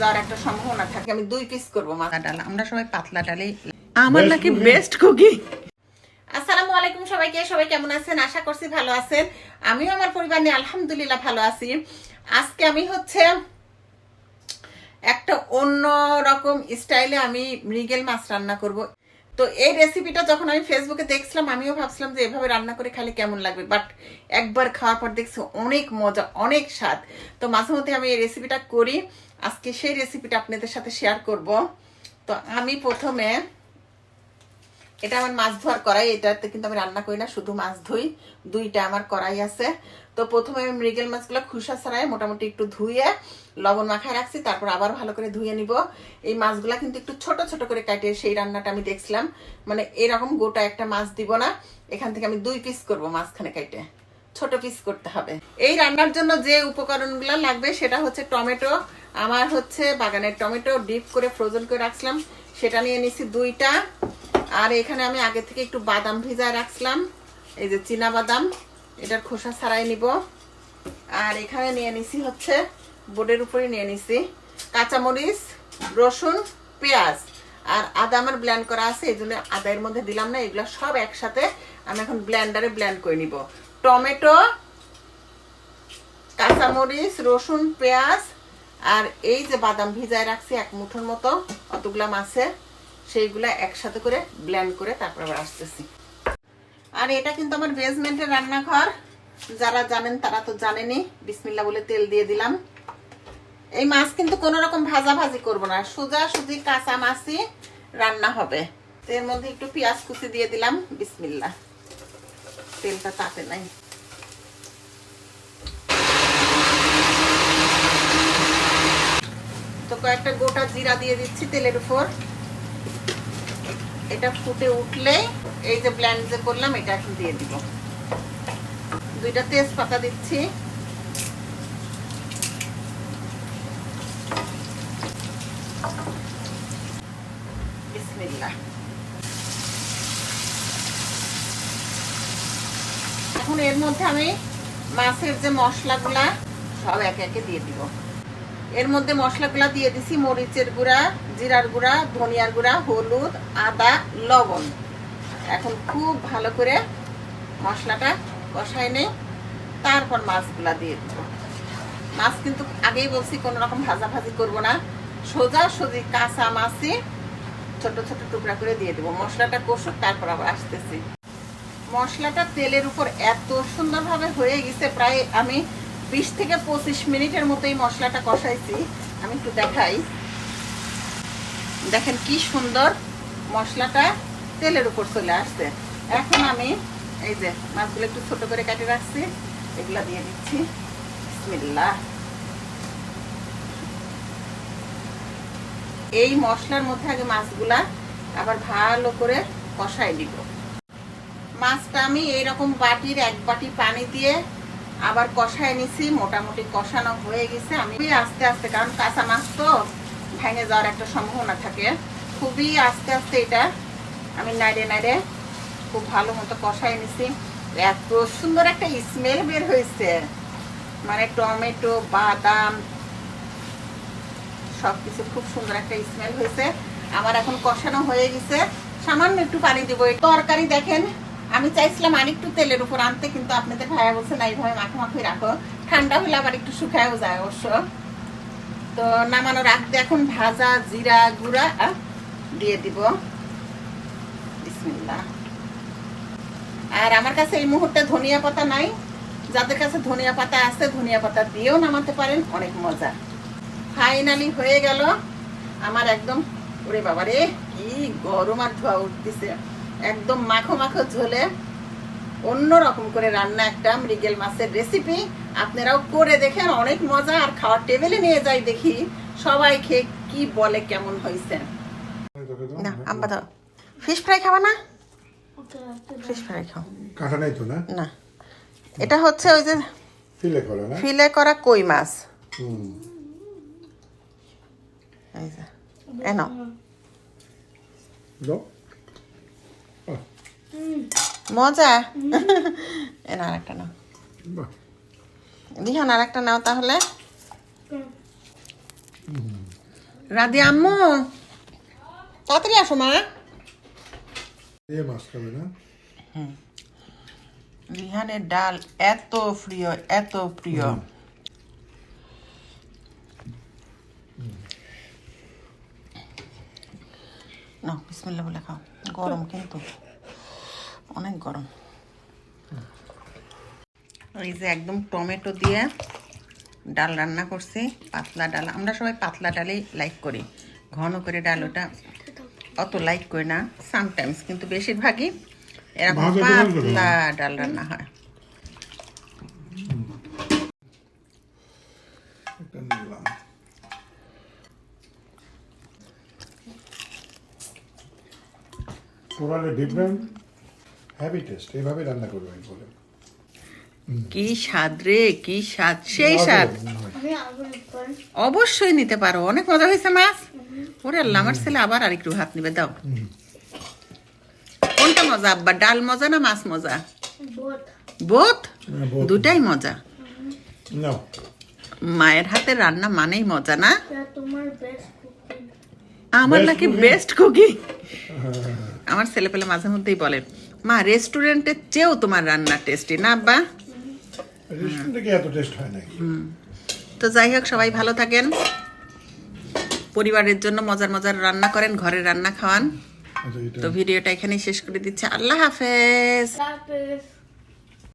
যাওয়ার একটা সম্ভাবনা থাকে আমি দুই পিস করব মাথা ডাল আমরা সবাই পাতলা ডালেই আমার নাকি বেস্ট কুকিং আসসালামু আলাইকুম সবাইকে সবাই কেমন আছেন? আশা করছি ভালো আছেন। আমিও আমার পরিবার নিয়ে আলহামদুলিল্লাহ ভালো আছি। আজকে আমি হচ্ছে একটা অন্য রকম স্টাইলে আমি মৃগেল মাছ রান্না করব। তো এই রেসিপিটা যখন আমি ফেসবুকে দেখছিলাম আমিও ভাবছিলাম যে এভাবে রান্না করে খালি কেমন লাগবে? বাট একবার খাওয়ার পর দেখছি অনেক মজা অনেক স্বাদ। তো মাঝে মধ্যে আমি এই রেসিপিটা করি। আজকে সেই রেসিপিটা আপনাদের সাথে শেয়ার করব। তো আমি প্রথমে এটা আমার মাছ ধোয়ার কড়াই, এটাতে কিন্তু আমি রান্না করি না, শুধু মাছ ধুই। দুইটা আমার কড়াই আছে। তো প্রথমে আমি মৃগেল মাছগুলো খুসা ছাড়াই মোটামুটি একটু ধুয়ে লবণ মাখায় রাখছি, তারপর আবার ভালো করে ধুয়ে নিব। এই মাছগুলা কিন্তু একটু ছোট ছোট করে কাটিয়ে সেই রান্নাটা আমি দেখছিলাম। মানে এরকম গোটা একটা মাছ দিব না, এখান থেকে আমি দুই পিস করব মাঝখানে কাটে। ছোট পিস করতে হবে। এই রান্নার জন্য যে উপকরণগুলো লাগবে সেটা হচ্ছে টমেটো আমার হচ্ছে বাগানের টমেটো ডিপ করে ফ্রোজেন করে রাখছিলাম। সেটা নিয়ে নিছি দুইটা। আর এখানে আমি আগে থেকে একটু বাদাম ভিজায় রাখছিলাম। এই যে চীনা বাদাম, এটার খোসা ছাড়াই নিব। আর এখানে নিয়ে নিছি হচ্ছে, বোর্ডের উপরে নিয়ে নিছি কাঁচামরিচ, রসুন, পেঁয়াজ। আর আদা আমার ব্ল্যান্ড করা আছে, এই জন্য আদায়ের মধ্যে দিলাম না, এগুলো সব একসাথে আমি এখন ব্ল্যান্ডারে ব্ল্যান্ড করে নিব। টমেটো, কাঁচামরিচ, রসুন, পেঁয়াজ আর এই যে বাদাম ভিজায় রাখছি এক মুঠোর মতো, অতগুলা মাছে, সেইগুলা একসাথে করে ব্ল্যান্ড করে তারপর আবার আসতেছি। আর এটা কিন্তু আমার বেসমেন্টের রান্নাঘর। যারা জানেন তারা তো জানেনি বিসমিল্লা বলে তেল দিয়ে দিলাম। এই মাছ কিন্তু কোনো রকম ভাজা ভাজি করব না, সোজা সুজি কাঁচা মাছই রান্না হবে। এর মধ্যে একটু পেঁয়াজ কুচি দিয়ে দিলাম বিসমিল্লা তেলটা তাতে নাই। তো কয়েকটা গোটা জিরা দিয়ে দিচ্ছি তেলের উপর। এটা ফুটে উঠলে এই যে ব্ল্যান্ড যে করলাম, এটা এখন দিয়ে দিব। দুইটা তেজপাতা দিচ্ছি। এখন এর মধ্যে আমি মাছের যে মশলাগুলা, সব একে একে দিয়ে দিব। এর মধ্যে মশলাগুলা দিয়ে দিছি, মরিচের গুঁড়া, জিরার গুঁড়া, ধনিয়ার গুঁড়া, হলুদ, আদা, লবণ। এখন খুব ভালো করে মশলাটা কষাই নেই। তারপর মাছগুলা দিয়ে দিব। মাছ কিন্তু আগেই বলছি, কোনো রকম ভাজা ভাজি করব না। সোজা সোজি, কাঁচা মাছই ছোট ছোট টুকরা করে দিয়ে দেবো। মশলাটা কষুক, তারপর আবার আসতেছি। মশলাটা তেলের উপর এত সুন্দরভাবে হয়ে গেছে, প্রায় আমি বিশ থেকে পঁচিশ মিনিটের মতো এই মশলাটা কষাইছি। আমি একটু দেখাই। দেখেন কি সুন্দর মশলাটা তেলের উপর চলে আসছে। এখন আমি এই যে মাছগুলো একটু ছোট করে কেটে রাখছি, এগুলা দিয়ে দিচ্ছি। বিসমিল্লাহ। এই মশলার মধ্যে আগে মাছগুলা আবার ভালো করে কষাই দিব মাছটা আমি এইরকম বাটির এক বাটি পানি দিয়ে আবার কষায় নিছি, মোটামুটি কষানো হয়ে গেছে। আমি আস্তে আস্তে, কারণ কাঁচা মাছ তো ভেঙে যাওয়ার একটা সম্ভাবনা থাকে। খুবই আস্তে আস্তে এটা আমি নাইড়ে নাইড়ে খুব ভালো মতো কষায় নিছি। এত সুন্দর একটা স্মেল বের হয়েছে। মানে টমেটো, বাদাম, সবকিছু খুব সুন্দর একটা স্মেল হয়েছে। আমার এখন কষানো হয়ে গেছে। সামান্য একটু পানি দিব। তরকারি দেখেন আমি চাইছিলাম আরেকটু তেলের উপর আনতে, কিন্তু আপনাদের ভাইয়া বলছে, না, এইভাবে মাখো মাখো, রাখো। ঠান্ডা হলে আবার একটু শুকায়ও যায় অবশ্য। তো নামানোর আগে এখন ভাজা জিরা গুঁড়া দিয়ে দিব। আর আমার কাছে এই মুহূর্তে ধনিয়া পাতা নাই। যাদের কাছে ধনিয়া পাতা আছে, ধনিয়া পাতা দিয়েও নামাতে পারেন, অনেক মজা। ফাইনালি হয়ে গেল। আমার একদম, ওরে বাবা রে কি গরম আর ধোয়া উঠতেছে। একদম মাখো মাখো ঝোলে অন্য রকম করে রান্না একটা মৃগেল মাছের রেসিপি আপনারাও করে দেখেন অনেক মজা। আর খাওয়ার টেবিলে নিয়ে যাই দেখি সবাই খেয়ে কি বলে কেমন হয়েছে। না আম্বা দাও। ফিশ ফ্রাই খাবা না? ফিশ ফ্রাই খাও। কাঁটা নাই তো না? না। এটা হচ্ছে ওই যে ফিলে করে না? ফিলে করা কই মাছ। হুম। এই যে। এ দাও। মজা? এ না আরেকটা নাও। দিহান আরেকটা নাও তাহলে। রাধে আম্মু তাড়াতাড়ি আসো মা। রিহানের ডাল এত প্রিয় এত প্রিয়। না বিসমিল্লা বলে খাও। গরম কিন্তু। অনেক গরম। এই যে একদম টমেটো দিয়ে ডাল রান্না করছি পাতলা ডাল। আমরা সবাই পাতলা ডালেই লাইক করি। ঘন করে ডাল ওটা অত লাইক করি না সামটাইমস কিন্তু বেশিরভাগই এরকম ডাল পাতলা ডাল রান্না হয়। টোটালি ডিফারেন্ট হ্যাভি টেস্ট এইভাবে রান্না করবে আমি বলে। কি স্বাদ রে কি স্বাদ। সেই স্বাদ। অবশ্যই নিতে পারো অনেক মজা হয়েছে মাছ। ওরে আল্লাহ আমার ছেলে আবার আর একটু ভাত নিবে দাও। কোনটা মজা আব্বা ডাল মজা না মাছ মজা? বোধ। হ্যাঁ। দুটাই মজা। মায়ের হাতের রান্না মানেই মজা না? আমার নাকি বেস্ট কুকিং আমার ছেলে পেলে মাঝে মধ্যেই বলে মা রেস্টুরেন্টের চেয়েও তোমার রান্না টেস্টি না আব্বা? তো যাই হোক সবাই ভালো থাকেন। পরিবারের জন্য মজার মজার রান্না করেন ঘরে রান্না খাওয়ান। আচ্ছা তো ভিডিওটা এখানেই শেষ করে দিচ্ছে। আল্লাহ হাফেজ।